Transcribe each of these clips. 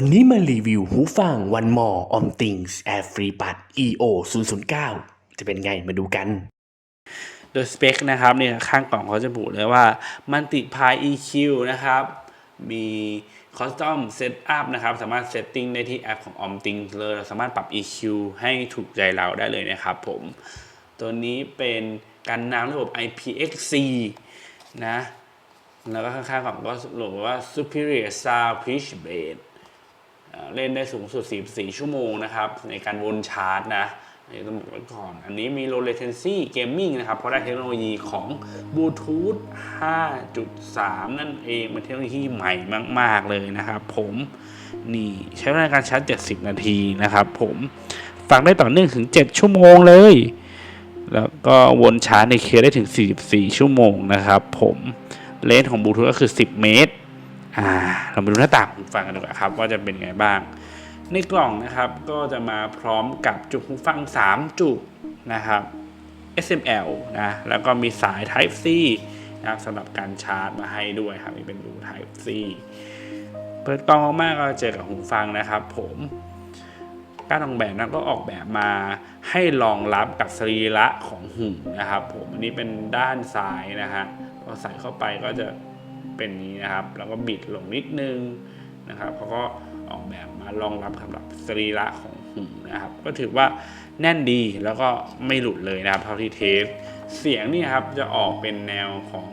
วันนี้มารีวิวหูฟัง One More On Things Air Free Bud EO 009 จะเป็นไงมาดูกัน โดยสเปคนะครับเนี่ยข้างกล่องเขาจะบุเลยว่ามันติพาย EQ นะครับ มีคอสตอมเซตอัพนะครับ สามารถเซตติ้งได้ที่แอปของ o m t h i n g เลยเราสามารถปรับ EQ ให้ถูกใจเราได้เลยนะครับผม ตัวนี้เป็นการนำระบบ IPX4 นะ แล้วก็ข้างๆกล่องก็ระบุว่า Superior Sound Pitch Bass เล่นได้สูงสุด 44 ชั่วโมงนะครับ ในการวนชาร์จนะนนี้ต้องบอกไว้ก่อน อันนี้มี low latency gaming นะครับ เพราะได้เทคโนโลยีของ Bluetooth 5.3 นั่นเองเป็นเทคโนโลยีใหม่มาก ๆ เลยนะครับ ผมนี่ใช้เวลาการชาร์จ 70 นาทีนะครับ ผมฟังได้ต่อเนื่องถึง 7 ชั่วโมงเลย แล้วก็วนชาร์จในเคสได้ถึง 44 ชั่วโมงนะครับ ผมเลนส์ของบลูทูธก็คือ 10 เมตร อ่าเรามาดูหน้าต่างหูฟังกันดีกว่าครับ ว่าจะเป็นไงบ้าง ในกล่องนะครับก็จะมาพร้อมกับจุกหูฟัง 3 จุกนะครับ SML นะแล้วก็มีสาย Type C นะครับสำหรับการชาร์จมาให้ด้วยครับนี่เป็นรู Type C เปิดกล่องออกมาก็เจอกับหูฟังนะครับ ผมการออกแบบนั้นก็ออกแบบมาให้รองรับกับสรีระของหูนะครับ ผมอันนี้เป็นด้านซ้ายนะฮะพอใส่เข้าไปก็จะ เป็นนี้นะครับ แล้วก็บิดลงนิดนึงนะครับเขาก็ออกแบบมารองรับสำหรับสรีระของหูนะครับ ก็ถือว่าแน่นดีแล้วก็ไม่หลุดเลยนะครับเท่าที่เทสเสียงนี่ครับจะออกเป็นแนวของ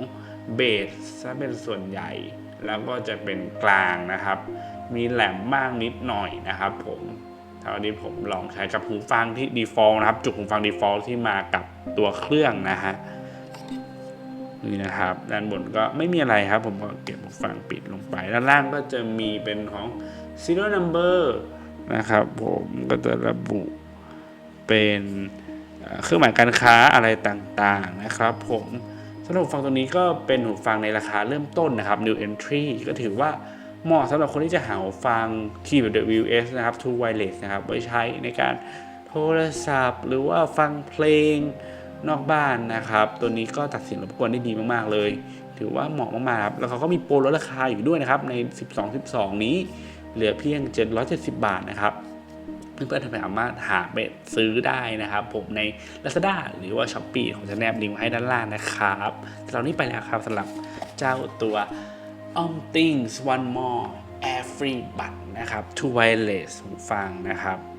เบสซะเป็นส่วนใหญ่ แล้วก็จะเป็นกลางนะครับ มีแหลมมากนิดหน่อยนะครับ ผมเท่าที่ผมลองใช้กับหูฟังที่ default นะครับ จุกหูฟัง default ที่มากับตัวเครื่องนะฮะ นี่นะครับ ด้านบนก็ไม่มีอะไรครับ ผมก็เก็บหูฟังปิดลงไป ด้านล่างก็จะมีเป็นของ serial number นะครับผมก็จะระบุเป็นเครื่องหมายการค้าอะไรต่างๆนะครับผมสำหรับฟังตัวนี้ก็เป็นหูฟังในราคาเริ่มต้นนะครับ new entry ก็ถือว่าเหมาะสำหรับคนที่จะหาหูฟังคีย์แบบ WS นะครับ True Wireless นะครับไว้ใช้ในการโทรศัพท์ หรือว่าฟังเพลง นอกบ้านนะครับ ตัวนี้ก็ตัดสินรบกวนได้ดีมากๆเลย ถือว่าเหมาะมากๆครับแล้วเขาก็มีโปรลดราคาอยู่ด้วยนะครับใน 12 12 นี้เหลือเพียง 770 บาทนะครับเพื่อนๆสามารถหาไปซื้อได้นะครับ ผมใน Lazada หรือว่า s h อ p e e ผมจะแนบลิงก์ไว้ให้ด้านล่างนะครับสำหรับนี้ไปแล้วครับสำหรับเจ้าตัว Om Things One More Air Free Bud นะครับ Two Wireless หูฟังนะครับ